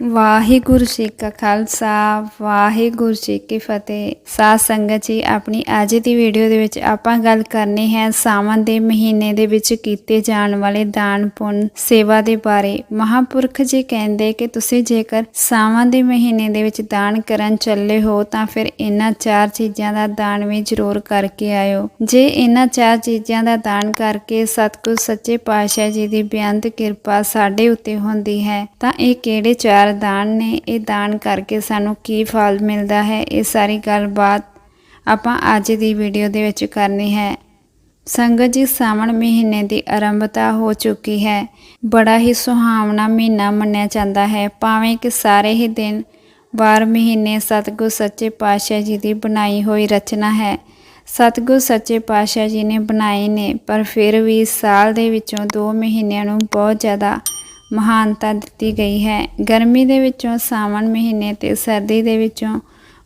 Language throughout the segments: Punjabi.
ਵਾਹਿਗੁਰੂ ਜੀ ਕਾ ਖਾਲਸਾ, ਵਾਹਿਗੁਰੂ ਜੀ ਕੀ ਫਤਿਹ। ਸਾਧ ਸੰਗਤ ਜੀ, ਆਪਣੀ ਅੱਜ ਦੀ ਵੀਡੀਓ ਦੇ ਵਿੱਚ ਆਪਾਂ ਗੱਲ ਕਰਨੀ ਹੈ ਸਾਵਣ ਦੇ ਮਹੀਨੇ ਦੇ ਵਿੱਚ ਕੀਤੇ ਜਾਣ ਵਾਲੇ ਦਾਨ ਪੁੰਨ ਸੇਵਾ ਦੇ ਬਾਰੇ। ਮਹਾਪੁਰਖ ਜੀ ਕਹਿੰਦੇ ਕਿ ਤੁਸੀਂ ਜੇਕਰ ਸਾਵਣ ਦੇ ਮਹੀਨੇ ਦੇ ਵਿੱਚ ਦਾਨ ਕਰਨ ਚੱਲੇ ਹੋ, ਤਾਂ ਫਿਰ ਇਹਨਾਂ ਚਾਰ ਚੀਜ਼ਾਂ ਦਾ ਦਾਨ ਵੀ ਜ਼ਰੂਰ ਕਰਕੇ ਆਇਓ। ਜੇ ਇਹਨਾਂ ਚਾਰ ਚੀਜ਼ਾਂ ਦਾ ਦਾਨ ਕਰਕੇ ਸਤਿਗੁਰ ਸੱਚੇ ਪਾਤਸ਼ਾਹ ਜੀ ਦੀ ਬੇਅੰਤ ਕਿਰਪਾ ਸਾਡੇ ਉੱਤੇ ਹੁੰਦੀ ਹੈ, ਤਾਂ ਇਹ ਕਿਹੜੇ ਚਾਰ ਦਾਨ ਨੇ ਇਹ ਦਾਨ ਕਰਕੇ ਸਾਨੂੰ ਕੀ ਫਲ ਮਿਲਦਾ ਹੈ, ਇਹ ਸਾਰੀ ਗੱਲਬਾਤ ਆਪਾਂ ਅੱਜ ਦੀ ਵੀਡੀਓ ਦੇ ਵਿੱਚ ਕਰਨੀ ਹੈ। ਸੰਗਤ ਜੀ, ਸਾਵਣ ਮਹੀਨੇ ਦੀ ਆਰੰਭਤਾ ਹੋ ਚੁੱਕੀ ਹੈ। ਬੜਾ ਹੀ ਸੁਹਾਵਣਾ ਮਹੀਨਾ ਮੰਨਿਆ ਜਾਂਦਾ ਹੈ। ਭਾਵੇਂ ਕਿ ਸਾਰੇ ਹੀ ਦਿਨ ਵਾਰ ਮਹੀਨੇ ਸਤਿਗੁਰ ਸੱਚੇ ਪਾਤਸ਼ਾਹ ਜੀ ਦੀ ਬਣਾਈ ਹੋਈ ਰਚਨਾ ਹੈ। ਸਤਿਗੁਰ ਸੱਚੇ ਪਾਤਸ਼ਾਹ ਜੀ ਨੇ ਬਣਾਏ ਨੇ, ਪਰ ਫਿਰ ਵੀ ਸਾਲ ਦੇ ਵਿੱਚੋਂ 2 ਮਹੀਨਿਆਂ ਨੂੰ ਬਹੁਤ ਜ਼ਿਆਦਾ ਮਹਾਨਤਾ ਦਿੱਤੀ ਗਈ ਹੈ। ਗਰਮੀ ਦੇ ਵਿੱਚੋਂ ਸਾਵਣ ਮਹੀਨੇ ਤੇ ਸਰਦੀ ਦੇ ਵਿੱਚੋਂ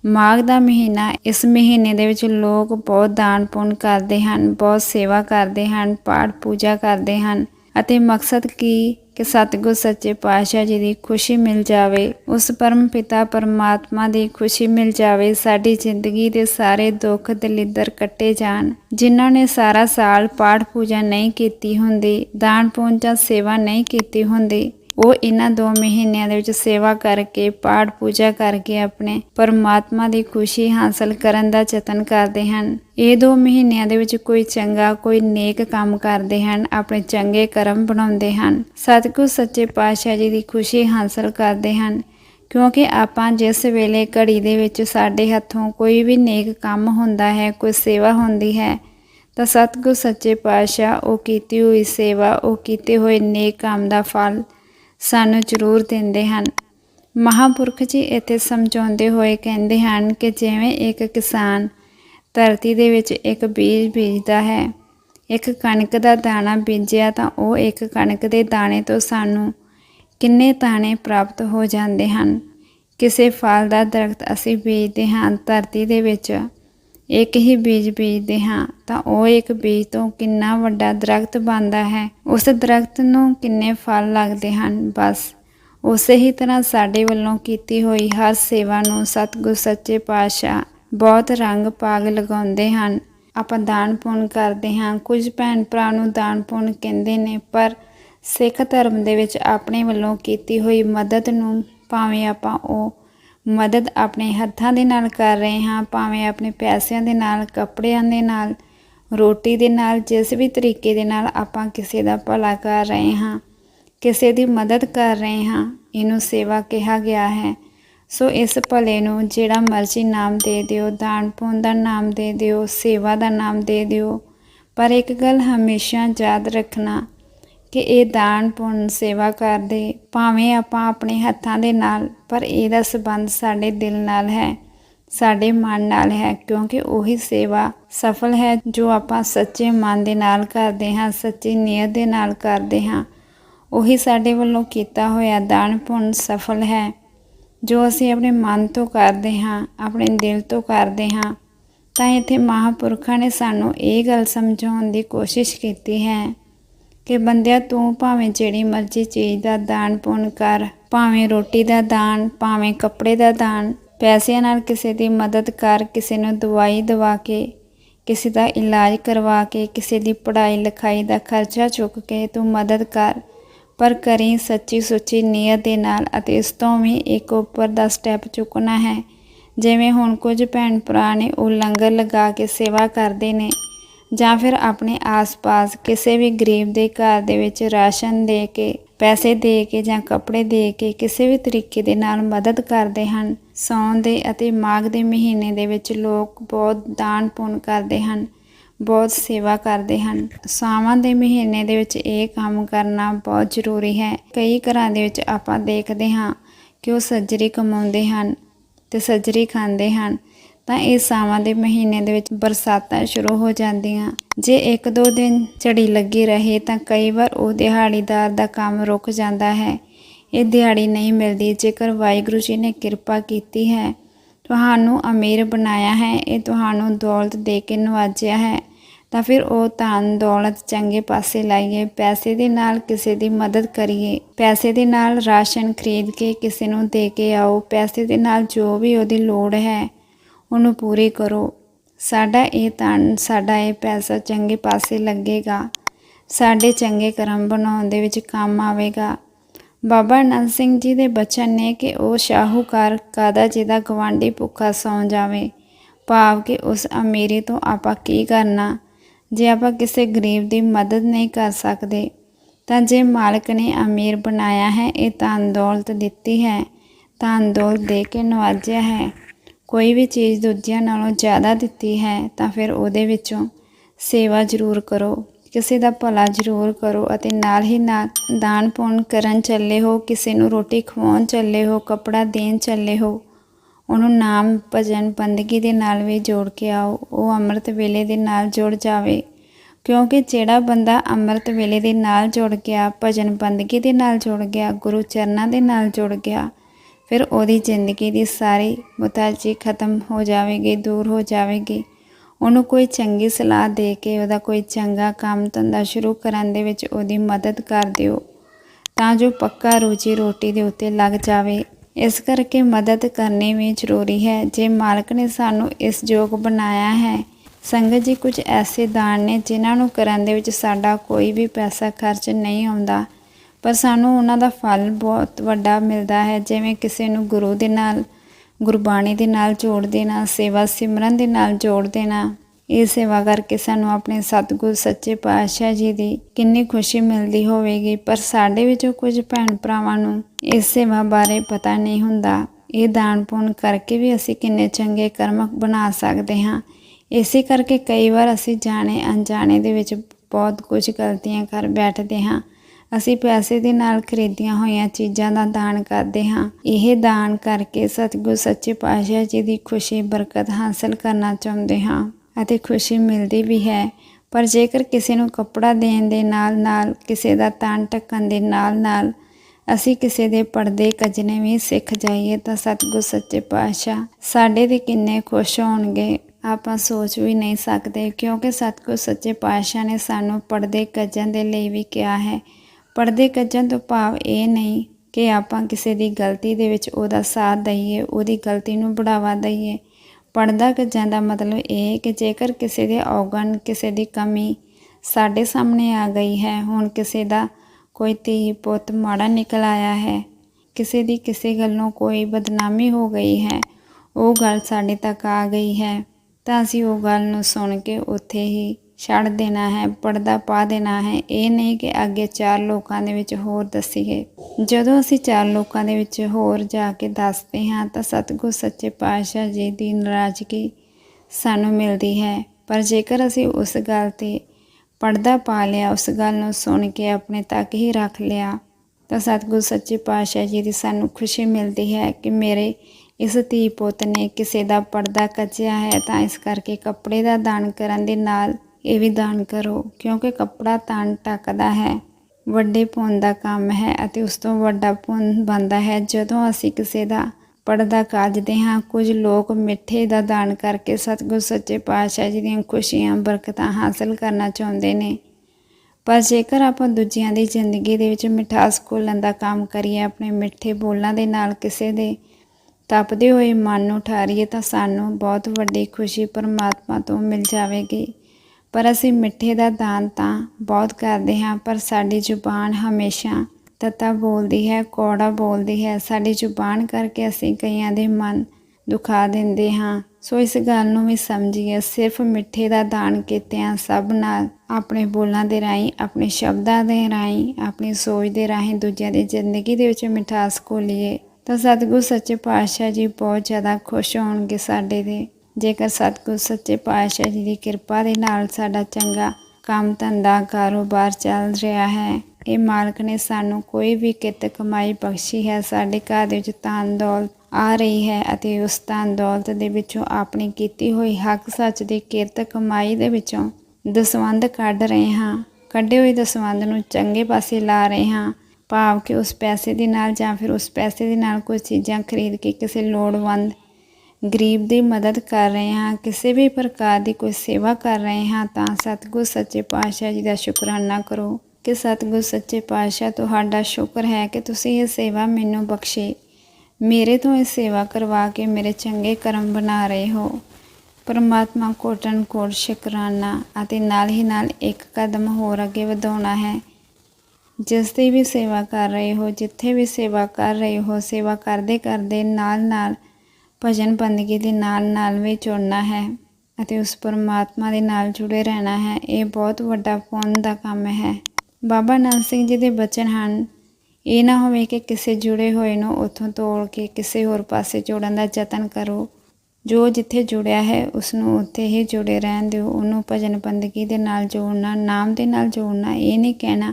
ਮਾਘ ਦਾ ਮਹੀਨਾ, ਇਸ ਮਹੀਨੇ ਦੇ ਵਿੱਚ ਲੋਕ ਬਹੁਤ ਦਾਨ ਪੁੰਨ ਕਰਦੇ ਹਨ, ਬਹੁਤ ਸੇਵਾ ਕਰਦੇ ਹਨ ਪਾਠ ਪੂਜਾ ਕਰਦੇ ਹਨ। ਅਤੇ ਮਕਸਦ ਕੀ? ਕਿ ਸਤਿਗੁਰ ਸੱਚੇ ਪਾਤਸ਼ਾਹ ਜੀ ਦੀ ਖੁਸ਼ੀ ਮਿਲ ਜਾਵੇ, ਉਸ ਪਰਮ ਪਿਤਾ ਪਰਮਾਤਮਾ ਦੀ ਖੁਸ਼ੀ ਮਿਲ ਜਾਵੇ, ਸਾਡੀ ਜ਼ਿੰਦਗੀ ਦੇ ਸਾਰੇ ਦੁੱਖ ਦਲਿੱਦਰ ਕੱਟੇ ਜਾਣ। ਜਿਨ੍ਹਾਂ ਨੇ ਸਾਰਾ ਸਾਲ ਪਾਠ ਪੂਜਾ ਨਹੀਂ ਕੀਤੀ ਹੁੰਦੀ, ਦਾਨ ਪੁੰਨ ਜਾਂ ਸੇਵਾ ਨਹੀਂ ਕੀਤੀ ਹੁੰਦੀ ਉਹ ਇਹਨਾਂ ਦੋ ਮਹੀਨਿਆਂ ਦੇ ਵਿੱਚ ਸੇਵਾ ਕਰਕੇ, ਪਾਠ ਪੂਜਾ ਕਰਕੇ ਆਪਣੇ ਪਰਮਾਤਮਾ ਦੀ ਖੁਸ਼ੀ ਹਾਸਲ ਕਰਨ ਦਾ ਯਤਨ ਕਰਦੇ ਹਨ। ਇਹ ਦੋ ਮਹੀਨਿਆਂ ਦੇ ਵਿੱਚ ਕੋਈ ਚੰਗਾ, ਕੋਈ ਨੇਕ ਕੰਮ ਕਰਦੇ ਹਨ, ਆਪਣੇ ਚੰਗੇ ਕਰਮ ਬਣਾਉਂਦੇ ਹਨ। ਸਤਿਗੁਰ ਸੱਚੇ ਪਾਤਸ਼ਾਹ ਜੀ ਦੀ ਖੁਸ਼ੀ ਹਾਸਲ ਕਰਦੇ ਹਨ, ਕਿਉਂਕਿ ਆਪਾਂ ਜਿਸ ਵੇਲੇ ਘੜੀ ਦੇ ਵਿੱਚ ਸਾਡੇ ਹੱਥੋਂ ਕੋਈ ਵੀ ਨੇਕ ਕੰਮ ਹੁੰਦਾ ਹੈ, ਕੋਈ ਸੇਵਾ ਹੁੰਦੀ ਹੈ, ਤਾਂ ਸਤਿਗੁਰ ਸੱਚੇ ਪਾਤਸ਼ਾਹ ਉਹ ਕੀਤੀ ਹੋਈ ਸੇਵਾ, ਉਹ ਕੀਤੇ ਹੋਏ ਨੇਕ ਕੰਮ ਦਾ ਫਲ ਸਾਨੂੰ ਜ਼ਰੂਰ ਦਿੰਦੇ ਹਨ। ਮਹਾਪੁਰਖ ਜੀ ਇੱਥੇ ਸਮਝਾਉਂਦੇ ਹੋਏ ਕਹਿੰਦੇ ਹਨ ਕਿ ਜਿਵੇਂ ਇੱਕ ਕਿਸਾਨ ਧਰਤੀ ਦੇ ਵਿੱਚ ਇੱਕ ਬੀਜ ਬੀਜਦਾ ਹੈ, ਇੱਕ ਕਣਕ ਦਾ ਦਾਣਾ ਬੀਜਿਆ ਤਾਂ ਉਹ ਇੱਕ ਕਣਕ ਦੇ ਦਾਣੇ ਤੋਂ ਸਾਨੂੰ ਕਿੰਨੇ ਦਾਣੇ ਪ੍ਰਾਪਤ ਹੋ ਜਾਂਦੇ ਹਨ? ਕਿਸੇ ਫਲ ਦਾ ਦਰਖਤ ਅਸੀਂ ਬੀਜਦੇ ਹਾਂ ਧਰਤੀ ਦੇ ਵਿੱਚ ਇੱਕ ਹੀ ਬੀਜ ਬੀਜਦੇ ਹਾਂ, ਤਾਂ ਉਹ ਇੱਕ ਬੀਜ ਤੋਂ ਕਿੰਨਾ ਵੱਡਾ ਦਰਖਤ ਬਣਦਾ ਹੈ? ਉਸ ਦਰਖਤ ਨੂੰ ਕਿੰਨੇ ਫਲ ਲੱਗਦੇ ਹਨ? ਬਸ ਉਸੇ ਹੀ ਤਰ੍ਹਾਂ ਸਾਡੇ ਵੱਲੋਂ ਕੀਤੀ ਹੋਈ ਹਰ ਸੇਵਾ ਨੂੰ ਸਤਿਗੁਰ ਸੱਚੇ ਪਾਤਸ਼ਾਹ ਬਹੁਤ ਰੰਗ ਪਾਗ ਲਗਾਉਂਦੇ ਹਨ। ਆਪਾਂ ਦਾਨ ਪੁੰਨ ਕਰਦੇ ਹਾਂ। ਕੁਝ ਭੈਣ ਭਰਾ ਨੂੰ ਦਾਨ ਪੁੰਨ ਕਹਿੰਦੇ ਨੇ, ਪਰ ਸਿੱਖ ਧਰਮ ਦੇ ਵਿੱਚ ਆਪਣੇ ਵੱਲੋਂ ਕੀਤੀ ਹੋਈ ਮਦਦ ਨੂੰ ਭਾਵੇਂ ਆਪਾਂ ਉਹ ਮਦਦ ਆਪਣੇ ਹੱਥਾਂ ਦੇ ਨਾਲ ਕਰ ਰਹੇ ਹਾਂ, ਭਾਵੇਂ ਆਪਣੇ ਪੈਸਿਆਂ ਦੇ ਨਾਲ, ਕੱਪੜਿਆਂ ਦੇ ਨਾਲ, ਰੋਟੀ ਦੇ ਨਾਲ, ਜਿਸ ਵੀ ਤਰੀਕੇ ਦੇ ਨਾਲ ਆਪਾਂ ਕਿਸੇ ਦਾ ਭਲਾ ਕਰ ਰਹੇ ਹਾਂ, ਕਿਸੇ ਦੀ ਮਦਦ ਕਰ ਰਹੇ ਹਾਂ, ਇਹਨੂੰ ਸੇਵਾ ਕਿਹਾ ਗਿਆ ਹੈ। ਸੋ ਇਸ ਭਲੇ ਨੂੰ ਜਿਹੜਾ ਮਰਜ਼ੀ ਨਾਮ ਦੇ ਦਿਓ, ਦਾਨ ਪੁੰਨ ਦਾ ਨਾਮ ਦੇ ਦਿਓ, ਸੇਵਾ ਦਾ ਨਾਮ ਦੇ ਦਿਓ, ਪਰ ਇੱਕ ਗੱਲ ਹਮੇਸ਼ਾ ਯਾਦ ਰੱਖਣਾ ਕਿ ਇਹ ਦਾਨ ਪੁੰਨ ਸੇਵਾ ਕਰਦੇ, ਭਾਵੇਂ ਆਪਾਂ ਆਪਣੇ ਹੱਥਾਂ ਦੇ ਨਾਲ, ਪਰ ਇਹਦਾ ਸਬੰਧ ਸਾਡੇ ਦਿਲ ਨਾਲ ਹੈ, ਸਾਡੇ ਮਨ ਨਾਲ ਹੈ, ਕਿਉਂਕਿ ਉਹੀ ਸੇਵਾ ਸਫਲ ਹੈ ਜੋ ਆਪਾਂ ਸੱਚੇ ਮਨ ਦੇ ਨਾਲ ਕਰਦੇ ਹਾਂ, ਸੱਚੀ ਨੀਅਤ ਦੇ ਨਾਲ ਕਰਦੇ ਹਾਂ। ਉਹੀ ਸਾਡੇ ਵੱਲੋਂ ਕੀਤਾ ਹੋਇਆ ਦਾਨ ਪੁੰਨ ਸਫਲ ਹੈ, ਜੋ ਅਸੀਂ ਆਪਣੇ ਮਨ ਤੋਂ ਕਰਦੇ ਹਾਂ, ਆਪਣੇ ਦਿਲ ਤੋਂ ਕਰਦੇ ਹਾਂ। ਤਾਂ ਇੱਥੇ ਮਹਾਪੁਰਖਾਂ ਨੇ ਸਾਨੂੰ ਇਹ ਗੱਲ ਸਮਝਾਉਣ ਦੀ ਕੋਸ਼ਿਸ਼ ਕੀਤੀ ਹੈ ਕਿ ਬੰਦਿਆ, ਤੂੰ ਭਾਵੇਂ ਜਿਹੜੀ ਮਰਜ਼ੀ ਚੀਜ਼ ਦਾ ਦਾਨ ਪੁੰਨ ਕਰ, ਭਾਵੇਂ ਰੋਟੀ ਦਾ ਦਾਨ, ਭਾਵੇਂ ਕੱਪੜੇ ਦਾ ਦਾਨ, ਪੈਸਿਆਂ ਨਾਲ ਕਿਸੇ ਦੀ ਮਦਦ ਕਰ, ਕਿਸੇ ਨੂੰ ਦਵਾਈ ਦਵਾ ਕੇ, ਕਿਸੇ ਦਾ ਇਲਾਜ ਕਰਵਾ ਕੇ, ਕਿਸੇ ਦੀ ਪੜ੍ਹਾਈ ਲਿਖਾਈ ਦਾ ਖਰਚਾ ਚੁੱਕ ਕੇ ਤੂੰ ਮਦਦ ਕਰ। ਪਰ ਕਰੀ ਸੱਚੀ ਸੁੱਚੀ ਨੀਅਤ ਦੇ ਨਾਲ ਅਤੇ ਇਸ ਤੋਂ ਵੀ ਇੱਕ ਉੱਪਰ ਦਾ ਸਟੈਪ ਚੁੱਕਣਾ ਹੈ। ਜਿਵੇਂ ਹੁਣ ਕੁਝ ਭੈਣ ਭਰਾ ਨੇ ਉਹ ਲੰਗਰ ਲਗਾ ਕੇ ਸੇਵਾ ਕਰਦੇ ਨੇ। ਜਾਂ ਫਿਰ ਆਪਣੇ ਆਸ-ਪਾਸ ਕਿਸੇ ਵੀ ਗਰੀਬ ਦੇ ਘਰ ਦੇ ਵਿੱਚ ਰਾਸ਼ਨ ਦੇ ਕੇ, ਪੈਸੇ ਦੇ ਕੇ ਜਾਂ ਕੱਪੜੇ ਦੇ ਕੇ ਕਿਸੇ ਵੀ ਤਰੀਕੇ ਦੇ ਨਾਲ ਮਦਦ ਕਰਦੇ ਹਨ ਸੌਣ ਦੇ ਅਤੇ ਮਾਘ ਦੇ ਮਹੀਨੇ ਦੇ ਵਿੱਚ ਲੋਕ ਬਹੁਤ ਦਾਨ ਪੁੰਨ ਕਰਦੇ ਹਨ, ਬਹੁਤ ਸੇਵਾ ਕਰਦੇ ਹਨ। ਸਾਵਾਂ ਦੇ ਮਹੀਨੇ ਦੇ ਵਿੱਚ ਇਹ ਕੰਮ ਕਰਨਾ ਬਹੁਤ ਜ਼ਰੂਰੀ ਹੈ। ਕਈ ਘਰਾਂ ਦੇ ਵਿੱਚ ਆਪਾਂ ਦੇਖਦੇ ਹਾਂ ਕਿ ਉਹ ਸੱਜਰੀ ਕਮਾਉਂਦੇ ਹਨ ਤੇ ਸੱਜਰੀ ਖਾਂਦੇ ਹਨ। ਤਾਂ ਇਹ ਸਾਵਾਂ ਦੇ ਮਹੀਨੇ ਦੇ ਵਿੱਚ ਬਰਸਾਤਾਂ ਸ਼ੁਰੂ ਹੋ ਜਾਂਦੀਆਂ। ਜੇ ਇੱਕ ਦੋ ਦਿਨ ਝੜੀ ਲੱਗੀ ਰਹੇ ਤਾਂ ਕਈ ਵਾਰ ਉਹ ਦਿਹਾੜੀਦਾਰ ਦਾ ਕੰਮ ਰੁਕ ਜਾਂਦਾ ਹੈ। ਇਹ ਦਿਹਾੜੀ ਨਹੀਂ ਮਿਲਦੀ ਜੇਕਰ ਵਾਹਿਗੁਰੂ ਜੀ ਨੇ ਕਿਰਪਾ ਕੀਤੀ ਹੈ। ਤੁਹਾਨੂੰ ਅਮੀਰ ਬਣਾਇਆ ਹੈ, ਇਹ ਤੁਹਾਨੂੰ ਦੌਲਤ ਦੇ ਕੇ ਨਵਾਜਿਆ ਹੈ। ਤਾਂ ਫਿਰ ਉਹ ਧਨ, ਦੌਲਤ ਚੰਗੇ ਪਾਸੇ ਲਾਈਏ, ਪੈਸੇ ਦੇ ਨਾਲ ਕਿਸੇ ਦੀ ਮਦਦ ਕਰੀਏ। ਪੈਸੇ ਦੇ ਨਾਲ ਰਾਸ਼ਨ ਖਰੀਦ ਕੇ ਕਿਸੇ ਨੂੰ ਦੇ ਕੇ ਆਓ, ਪੈਸੇ ਦੇ ਨਾਲ ਜੋ ਵੀ ਉਹਦੀ ਲੋੜ ਹੈ। ਉਹਨੂੰ ਪੂਰੀ ਕਰੋ। ਸਾਡਾ ਇਹ ਧਨ, ਸਾਡਾ ਇਹ ਪੈਸਾ ਚੰਗੇ ਪਾਸੇ ਲੱਗੇਗਾ। ਸਾਡੇ ਚੰਗੇ ਕਰਮ ਬਣਾਉਣ ਦੇ ਵਿੱਚ ਕੰਮ ਆਵੇਗਾ। ਬਾਬਾ ਅਨੰਦ ਸਿੰਘ ਜੀ ਦੇ ਬਚਨ ਨੇ ਕਿ ਉਹ ਸ਼ਾਹੂਕਾਰ ਕਾਦਾ ਜਿਹਦਾ ਗਵਾਂਢੀ ਭੁੱਖਾ ਸੌਂ ਜਾਵੇ। ਭਾਵ ਕਿ ਉਸ ਅਮੀਰੀ ਤੋਂ ਆਪਾਂ ਕੀ ਕਰਨਾ? ਜੇ ਆਪਾਂ ਕਿਸੇ ਗਰੀਬ ਦੀ ਮਦਦ ਨਹੀਂ ਕਰ ਸਕਦੇ, ਤਾਂ ਜੇ ਮਾਲਕ ਨੇ ਅਮੀਰ ਬਣਾਇਆ ਹੈ, ਇਹ ਤਾਂ ਦੌਲਤ ਦਿੱਤੀ ਹੈ, ਤਾਂ ਦੌਲਤ ਦੇ ਕੇ ਨਵਾਜਿਆ ਹੈ। ਕੋਈ ਵੀ ਚੀਜ਼ ਦੂਜਿਆਂ ਨਾਲੋਂ ਜ਼ਿਆਦਾ ਦਿੱਤੀ ਹੈ, ਤਾਂ ਫਿਰ ਉਹਦੇ ਵਿੱਚੋਂ ਸੇਵਾ ਜ਼ਰੂਰ ਕਰੋ। ਕਿਸੇ ਦਾ ਭਲਾ ਜ਼ਰੂਰ ਕਰੋ ਅਤੇ ਨਾਲ ਹੀ ਨਾਲ ਦਾਨ ਪੁੰਨ ਕਰਨ ਚੱਲੇ ਹੋ, ਕਿਸੇ ਨੂੰ ਰੋਟੀ ਖਵਾਉਣ ਚੱਲੇ ਹੋ, ਕੱਪੜਾ ਦੇਣ ਚੱਲੇ ਹੋ, ਉਹਨੂੰ ਨਾਮ, ਭਜਨ, ਬੰਦਗੀ ਦੇ ਨਾਲ ਵੀ ਜੋੜ ਕੇ ਆਓ। ਉਹ ਅੰਮ੍ਰਿਤ ਵੇਲੇ ਦੇ ਨਾਲ ਜੁੜ ਜਾਵੇ। ਕਿਉਂਕਿ ਜਿਹੜਾ ਬੰਦਾ ਅੰਮ੍ਰਿਤ ਵੇਲੇ ਦੇ ਨਾਲ ਜੁੜ ਗਿਆ, ਭਜਨ, ਬੰਦਗੀ ਦੇ ਨਾਲ ਜੁੜ ਗਿਆ, ਗੁਰੂ ਚਰਨਾਂ ਦੇ ਨਾਲ ਜੁੜ ਗਿਆ ਫਿਰ ਉਹਦੀ ਜ਼ਿੰਦਗੀ ਦੀ ਸਾਰੀ ਮੁਤਾਜੀ ਖਤਮ ਹੋ ਜਾਵੇਗੀ, ਦੂਰ ਹੋ ਜਾਵੇਗੀ। ਉਹਨੂੰ ਕੋਈ ਚੰਗੀ ਸਲਾਹ ਦੇ ਕੇ ਉਹਦਾ ਕੋਈ ਚੰਗਾ ਕੰਮ ਧੰਦਾ ਸ਼ੁਰੂ ਕਰਨ ਦੇ ਵਿੱਚ ਉਹਦੀ ਮਦਦ ਕਰ ਦਿਓ। ਤਾਂ ਜੋ ਪੱਕਾ ਰੋਜੀ ਰੋਟੀ ਦੇ ਉੱਤੇ ਲੱਗ ਜਾਵੇ। ਇਸ ਕਰਕੇ ਮਦਦ ਕਰਨੀ ਵੀ ਜ਼ਰੂਰੀ ਹੈ। ਜੇ ਮਾਲਕ ਨੇ ਸਾਨੂੰ ਇਸ ਯੋਗ ਬਣਾਇਆ ਹੈ, ਸੰਗਤ ਜੀ ਕੁਝ ਐਸੇ ਦਾਨ ਨੇ ਜਿਨ੍ਹਾਂ ਨੂੰ ਕਰਨ ਦੇ ਵਿੱਚ ਸਾਡਾ ਕੋਈ ਵੀ ਪੈਸਾ ਖਰਚ ਨਹੀਂ ਆਉਂਦਾ। ਪਰ ਸਾਨੂੰ ਉਹਨਾਂ ਦਾ ਫਲ ਬਹੁਤ ਵੱਡਾ ਮਿਲਦਾ ਹੈ, ਜਿਵੇਂ ਕਿਸੇ ਨੂੰ ਗੁਰੂ ਦੇ ਨਾਲ, ਗੁਰਬਾਣੀ ਦੇ ਨਾਲ ਜੋੜ ਦੇਣਾ, ਸੇਵਾ ਸਿਮਰਨ ਦੇ ਨਾਲ ਜੋੜ ਦੇਣਾ, ਇਹ ਸੇਵਾ ਕਰਕੇ ਸਾਨੂੰ ਆਪਣੇ ਸਤਿਗੁਰ, ਸੱਚੇ ਪਾਤਸ਼ਾਹ ਜੀ ਦੀ ਕਿੰਨੀ ਖੁਸ਼ੀ ਮਿਲਦੀ ਹੋਵੇਗੀ। ਪਰ ਸਾਡੇ ਵਿੱਚੋਂ ਕੁਝ ਭੈਣ ਭਰਾਵਾਂ ਨੂੰ ਇਸ ਸੇਵਾ ਬਾਰੇ ਪਤਾ ਨਹੀਂ ਹੁੰਦਾ। ਇਹ ਦਾਨ ਪੁੰਨ ਕਰਕੇ ਵੀ ਅਸੀਂ ਕਿੰਨੇ ਚੰਗੇ ਕਰਮ ਬਣਾ ਸਕਦੇ ਹਾਂ। ਇਸੇ ਕਰਕੇ ਕਈ ਵਾਰ ਅਸੀਂ ਜਾਣੇ ਅਣਜਾਣੇ ਦੇ ਵਿੱਚ ਬਹੁਤ ਕੁਝ ਗਲਤੀਆਂ ਕਰ ਬੈਠਦੇ ਹਾਂ। ਅਸੀਂ ਪੈਸੇ ਦੇ ਨਾਲ ਖਰੀਦੀਆਂ ਹੋਈਆਂ ਚੀਜ਼ਾਂ ਦਾ ਦਾਨ ਕਰਦੇ ਹਾਂ। ਇਹ ਦਾਨ ਕਰਕੇ ਸਤਿਗੁਰ ਸੱਚੇ ਪਾਤਸ਼ਾਹ ਜੀ ਦੀ ਖੁਸ਼ੀ, ਬਰਕਤ ਹਾਸਲ ਕਰਨਾ ਚਾਹੁੰਦੇ ਹਾਂ ਅਤੇ ਖੁਸ਼ੀ ਮਿਲਦੀ ਵੀ ਹੈ। ਪਰ ਜੇਕਰ ਕਿਸੇ ਨੂੰ ਕੱਪੜਾ ਦੇਣ ਦੇ ਨਾਲ ਨਾਲ, ਕਿਸੇ ਦਾ ਤਨ ਢੱਕਣ ਦੇ ਨਾਲ ਨਾਲ ਅਸੀਂ ਕਿਸੇ ਦੇ ਪਰਦੇ ਕੱਜਣੇ ਵੀ ਸਿੱਖ ਜਾਈਏ ਤਾਂ ਸਤਿਗੁਰ ਸੱਚੇ ਪਾਤਸ਼ਾਹ ਸਾਡੇ ਤੇ ਕਿੰਨੇ ਖੁਸ਼ ਹੋਣਗੇ। ਆਪਾਂ ਸੋਚ ਵੀ ਨਹੀਂ ਸਕਦੇ ਕਿਉਂਕਿ ਸਤਿਗੁਰ ਸੱਚੇ ਪਾਤਸ਼ਾਹ ਨੇ ਸਾਨੂੰ ਪਰਦੇ ਕੱਜਣ ਦੇ ਲਈ ਵੀ ਕਿਹਾ ਹੈ। ਪਰਦੇ ਕੱਜਣ ਤੋਂ ਭਾਵ ਇਹ ਨਹੀਂ ਕਿ ਆਪਾਂ ਕਿਸੇ ਦੀ ਗਲਤੀ ਦੇ ਵਿੱਚ ਉਹਦਾ ਸਾਥ ਦਈਏ, ਉਹਦੀ ਗਲਤੀ ਨੂੰ ਬੜਾਵਾ ਦਈਏ। ਪਰਦਾ ਕੱਜਣ ਦਾ ਮਤਲਬ ਇਹ ਕਿ ਜੇਕਰ ਕਿਸੇ ਦੇ ਔਗਣ, ਕਿਸੇ ਦੀ ਕਮੀ ਸਾਡੇ ਸਾਹਮਣੇ ਆ ਗਈ ਹੈ, ਹੁਣ ਕਿਸੇ ਦਾ ਕੋਈ ਧੀ, ਪੁੱਤ ਮਾੜਾ ਨਿਕਲ ਆਇਆ ਹੈ, ਕਿਸੇ ਦੀ ਕਿਸੇ ਗੱਲੋਂ ਕੋਈ ਬਦਨਾਮੀ ਹੋ ਗਈ ਹੈ, ਉਹ ਗੱਲ ਸਾਡੇ ਤੱਕ ਆ ਗਈ ਹੈ, ਤਾਂ ਅਸੀਂ ਉਹ ਗੱਲ ਨੂੰ ਸੁਣ ਕੇ ਉੱਥੇ ਹੀ ਛੱਡ ਦੇਣਾ ਹੈ, ਪਰਦਾ ਪਾ ਦੇਣਾ ਹੈ। ਇਹ ਨਹੀਂ ਕਿ ਅੱਗੇ ਚਾਰ ਲੋਕਾਂ ਦੇ ਵਿੱਚ ਹੋਰ ਦੱਸੀਏ। ਜਦੋਂ ਅਸੀਂ ਚਾਰ ਲੋਕਾਂ ਦੇ ਵਿੱਚ ਹੋਰ ਜਾ ਕੇ ਦੱਸਦੇ ਹਾਂ, ਤਾਂ ਸਤਿਗੁਰ ਸੱਚੇ ਪਾਤਸ਼ਾਹ ਜੀ ਦੀ ਨਾਰਾਜ਼ਗੀ ਸਾਨੂੰ ਮਿਲਦੀ ਹੈ। ਪਰ ਜੇਕਰ ਅਸੀਂ ਉਸ ਗੱਲ ਤੇ ਪਰਦਾ ਪਾ ਲਿਆ, ਉਸ ਗੱਲ ਨੂੰ ਸੁਣ ਕੇ ਆਪਣੇ ਤੱਕ ਹੀ ਰੱਖ ਲਿਆ, ਤਾਂ ਸਤਿਗੁਰ ਸੱਚੇ ਪਾਤਸ਼ਾਹ ਜੀ ਦੀ ਸਾਨੂੰ ਖੁਸ਼ੀ ਮਿਲਦੀ ਹੈ ਕਿ ਮੇਰੇ ਇਸ ਧੀ ਪੁੱਤ ਨੇ ਕਿਸੇ ਦਾ ਪਰਦਾ ਕੱਚਿਆ ਹੈ, ਤਾਂ ਇਸ ਕਰਕੇ ਕੱਪੜੇ ਦਾ ਦਾਨ ਕਰਨ ਦੇ ਨਾਲ ਇਹ ਵੀ ਦਾਨ ਕਰੋ, ਕਿਉਂਕਿ ਕੱਪੜਾ ਤਨ ਟੱਕਦਾ ਹੈ। ਵੱਡੇ ਪੁੰਨ ਦਾ ਕੰਮ ਹੈ ਅਤੇ ਉਸ ਤੋਂ ਵੱਡਾ ਪੁੰਨ ਬਣਦਾ ਹੈ। ਜਦੋਂ ਅਸੀਂ ਕਿਸੇ ਦਾ ਪਰਦਾ ਕਾਜਦੇ ਹਾਂ, ਕੁਝ ਲੋਕ ਮਿੱਠੇ ਦਾ ਦਾਨ ਕਰਕੇ ਸਤਿਗੁਰ ਸੱਚੇ ਪਾਤਸ਼ਾਹ ਜੀ ਦੀਆਂ ਖੁਸ਼ੀਆਂ, ਬਰਕਤਾਂ ਹਾਸਲ ਕਰਨਾ ਚਾਹੁੰਦੇ ਨੇ। ਪਰ ਜੇਕਰ ਆਪਾਂ ਦੂਜਿਆਂ ਦੀ ਜ਼ਿੰਦਗੀ ਦੇ ਵਿੱਚ ਮਿਠਾਸ ਘੋਲਣ ਦਾ ਕੰਮ ਕਰੀਏ, ਆਪਣੇ ਮਿੱਠੇ ਬੋਲਾਂ ਦੇ ਨਾਲ ਕਿਸੇ ਦੇ ਤਪਦੇ ਹੋਏ ਮਨ ਨੂੰ ਠਾਰੀਏ, ਤਾਂ ਸਾਨੂੰ ਬਹੁਤ ਵੱਡੀ ਖੁਸ਼ੀ ਪਰਮਾਤਮਾ ਤੋਂ ਮਿਲ ਜਾਵੇਗੀ। ਪਰ ਅਸੀਂ ਮਿੱਠੇ ਦਾ ਦਾਨ ਤਾਂ ਬਹੁਤ ਕਰਦੇ ਹਾਂ, ਪਰ ਸਾਡੀ ਜ਼ੁਬਾਨ ਹਮੇਸ਼ਾ ਤਤਾ ਬੋਲਦੀ ਹੈ, ਕੌੜਾ ਬੋਲਦੀ ਹੈ। ਸਾਡੀ ਜ਼ੁਬਾਨ ਕਰਕੇ ਅਸੀਂ ਕਈਆਂ ਦੇ ਮਨ ਦੁਖਾ ਦਿੰਦੇ ਹਾਂ। ਸੋ ਇਸ ਗੱਲ ਨੂੰ ਵੀ ਸਮਝੀਏ, ਸਿਰਫ ਮਿੱਠੇ ਦਾ ਦਾਨ ਕੀਤਿਆਂ ਸਭ ਨਾਲ ਆਪਣੇ ਬੋਲਾਂ ਦੇ ਰਾਹੀਂ, ਆਪਣੇ ਸ਼ਬਦਾਂ ਦੇ ਰਾਹੀਂ, ਆਪਣੀ ਸੋਚ ਦੇ ਰਾਹੀਂ ਦੂਜਿਆਂ ਦੀ ਜ਼ਿੰਦਗੀ ਦੇ ਵਿੱਚ ਮਿਠਾਸ ਘੋਲੀਏ ਤਾਂ ਸਤਿਗੁਰ ਸੱਚੇ ਪਾਤਸ਼ਾਹ ਜੀ ਬਹੁਤ ਜ਼ਿਆਦਾ ਖੁਸ਼ ਹੋਣਗੇ ਸਾਡੇ ਦੇ। ਜੇਕਰ ਸਤਿਗੁਰ ਸੱਚੇ ਪਾਤਸ਼ਾਹ ਜੀ ਦੀ ਕਿਰਪਾ ਦੇ ਨਾਲ ਸਾਡਾ ਚੰਗਾ ਕੰਮ, ਧੰਦਾ, ਕਾਰੋਬਾਰ ਚੱਲ ਰਿਹਾ ਹੈ, ਇਹ ਮਾਲਕ ਨੇ ਸਾਨੂੰ ਕੋਈ ਵੀ ਕਿਰਤ ਕਮਾਈ ਬਖਸ਼ੀ ਹੈ, ਸਾਡੇ ਘਰ ਦੇ ਵਿੱਚ ਧਨ ਦੌਲਤ ਆ ਰਹੀ ਹੈ ਅਤੇ ਉਸ ਧਨ ਦੌਲਤ ਦੇ ਵਿੱਚੋਂ ਆਪਣੀ ਕੀਤੀ ਹੋਈ ਹੱਕ ਸੱਚ ਦੀ ਕਿਰਤ ਕਮਾਈ ਦੇ ਵਿੱਚੋਂ ਦਸਵੰਧ ਕੱਢ ਰਹੇ ਹਾਂ, ਕੱਢੇ ਹੋਏ ਦਸਵੰਧ ਨੂੰ ਚੰਗੇ ਪਾਸੇ ਲਾ ਰਹੇ ਹਾਂ, ਭਾਵ ਕਿ ਉਸ ਪੈਸੇ ਦੇ ਨਾਲ ਜਾਂ ਫਿਰ ਉਸ ਪੈਸੇ ਦੇ ਨਾਲ ਕੋਈ ਚੀਜ਼ਾਂ ਖਰੀਦ ਕੇ ਕਿਸੇ ਲੋੜਵੰਦ ਗਰੀਬ ਦੀ ਮਦਦ ਕਰ ਰਹੇ ਹਾਂ, ਕਿਸੇ ਵੀ ਪ੍ਰਕਾਰ ਦੀ ਕੋਈ ਸੇਵਾ ਕਰ ਰਹੇ ਹਾਂ, ਤਾਂ ਸਤਿਗੁਰ ਸੱਚੇ ਪਾਤਸ਼ਾਹ ਜੀ ਦਾ ਸ਼ੁਕਰਾਨਾ ਕਰੋ ਕਿ ਸਤਿਗੁਰ ਸੱਚੇ ਪਾਤਸ਼ਾਹ, ਤੁਹਾਡਾ ਸ਼ੁਕਰ ਹੈ ਕਿ ਤੁਸੀਂ ਇਹ ਸੇਵਾ ਮੈਨੂੰ ਬਖਸ਼ੇ। ਮੇਰੇ ਤੋਂ ਇਹ ਸੇਵਾ ਕਰਵਾ ਕੇ ਮੇਰੇ ਚੰਗੇ ਕਰਮ ਬਣਾ ਰਹੇ ਹੋ। ਪਰਮਾਤਮਾ ਕੋਟਨ ਕੋਟ ਸ਼ੁਕਰਾਨਾ ਅਤੇ ਨਾਲ ਹੀ ਨਾਲ ਇੱਕ ਕਦਮ ਹੋਰ ਅੱਗੇ ਵਧਾਉਣਾ ਹੈ। ਜਿਸ ਦੀ ਵੀ ਸੇਵਾ ਕਰ ਰਹੇ ਹੋ, ਜਿੱਥੇ ਵੀ ਸੇਵਾ ਕਰ ਰਹੇ ਹੋ, ਸੇਵਾ ਕਰਦੇ ਕਰਦੇ ਨਾਲ ਨਾਲ ਭਜਨ ਬੰਦਗੀ ਦੇ ਨਾਲ ਨਾਲ ਵੀ ਜੁੜਨਾ ਹੈ ਅਤੇ ਉਸ ਪਰਮਾਤਮਾ ਦੇ ਨਾਲ ਜੁੜੇ ਰਹਿਣਾ ਹੈ, ਇਹ ਬਹੁਤ ਵੱਡਾ ਪੁੰਨ ਦਾ ਕੰਮ ਹੈ। ਬਾਬਾ ਨਾਨਕ ਸਿੰਘ ਜੀ ਦੇ ਬਚਨ ਹਨ, ਇਹ ਨਾ ਹੋਵੇ ਕਿ ਕਿਸੇ ਜੁੜੇ ਹੋਏ ਨੂੰ ਉੱਥੋਂ ਤੋੜ ਕੇ ਕਿਸੇ ਹੋਰ ਪਾਸੇ ਜੋੜਨ ਦਾ ਯਤਨ ਕਰੋ। ਜੋ ਜਿੱਥੇ ਜੁੜਿਆ ਹੈ ਉਸ ਨੂੰ ਉੱਥੇ ਹੀ ਜੁੜੇ ਰਹਿਣ ਦਿਓ। ਉਹਨੂੰ ਭਜਨ ਬੰਦਗੀ ਦੇ ਨਾਲ ਜੋੜਨਾ, ਨਾਮ ਦੇ ਨਾਲ ਜੋੜਨਾ, ਇਹ ਨਹੀਂ ਕਹਿਣਾ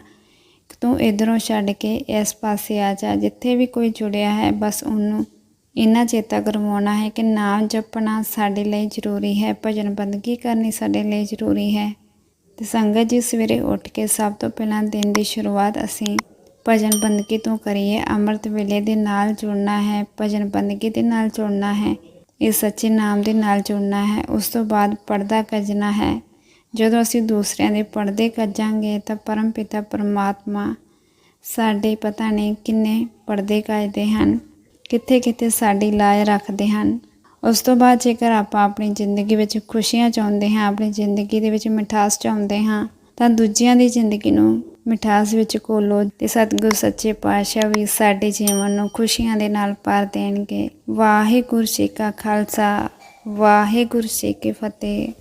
ਕਿ ਤੂੰ ਇਧਰੋਂ ਛੱਡ ਕੇ ਇਸ ਪਾਸੇ ਆ ਜਾ। ਜਿੱਥੇ ਵੀ ਕੋਈ ਜੁੜਿਆ ਹੈ, ਬਸ ਉਹਨੂੰ ਇੰਨਾ ਚੇਤਾ ਕਰਵਾਉਣਾ ਹੈ ਕਿ ਨਾਮ ਜਪਣਾ ਸਾਡੇ ਲਈ ਜ਼ਰੂਰੀ ਹੈ, ਭਜਨ ਬੰਦਗੀ ਕਰਨੀ ਸਾਡੇ ਲਈ ਜ਼ਰੂਰੀ ਹੈ। ਤੇ ਸੰਗਤ ਜੀ, ਸਵੇਰੇ ਉੱਠ ਕੇ ਸਭ ਤੋਂ ਪਹਿਲਾਂ ਦਿਨ ਦੀ ਸ਼ੁਰੂਆਤ ਅਸੀਂ ਭਜਨ ਬੰਦਗੀ ਤੋਂ ਕਰੀਏ। ਅੰਮ੍ਰਿਤ ਵੇਲੇ ਦੇ ਨਾਲ ਜੁੜਨਾ ਹੈ, ਭਜਨ ਬੰਦਗੀ ਦੇ ਨਾਲ ਜੁੜਨਾ ਹੈ, ਇਹ ਸੱਚੇ ਨਾਮ ਦੇ ਨਾਲ ਜੁੜਨਾ ਹੈ। ਉਸ ਤੋਂ ਬਾਅਦ ਪਰਦਾ ਕੱਜਣਾ ਹੈ। ਜਦੋਂ ਅਸੀਂ ਦੂਸਰਿਆਂ ਦੇ ਪਰਦੇ ਕੱਜਾਂਗੇ ਤਾਂ ਪਰਮ ਪਿਤਾ, ਪਰਮਾਤਮਾ ਸਾਡੇ ਪਤਾ ਨਹੀਂ ਕਿੰਨੇ ਪਰਦੇ ਕੱਜਦੇ ਹਨ। ਕਿੱਥੇ ਕਿੱਥੇ ਸਾਡੀ ਲਾਜ ਰੱਖਦੇ ਹਨ। ਉਸ ਤੋਂ ਬਾਅਦ ਜੇਕਰ ਆਪਾਂ ਆਪਣੀ ਜ਼ਿੰਦਗੀ ਵਿੱਚ ਖੁਸ਼ੀਆਂ ਚਾਹੁੰਦੇ ਹਾਂ, ਆਪਣੀ ਜ਼ਿੰਦਗੀ ਦੇ ਵਿੱਚ ਮਿਠਾਸ ਚਾਹੁੰਦੇ ਹਾਂ, ਤਾਂ ਦੂਜਿਆਂ ਦੀ ਜ਼ਿੰਦਗੀ ਨੂੰ ਮਿਠਾਸ ਵਿੱਚ ਕੋਲੋ ਤੇ ਸਤਿਗੁਰ ਸੱਚੇ ਪਾਤਸ਼ਾਹ ਵੀ ਸਾਡੇ ਜੀਵਨ ਨੂੰ ਖੁਸ਼ੀਆਂ ਦੇ ਨਾਲ ਭਰ ਦੇਣਗੇ। ਵਾਹਿਗੁਰੂ ਜੀ ਕਾ ਖਾਲਸਾ, ਵਾਹਿਗੁਰੂ ਜੀ ਕੀ ਫਤਿਹ।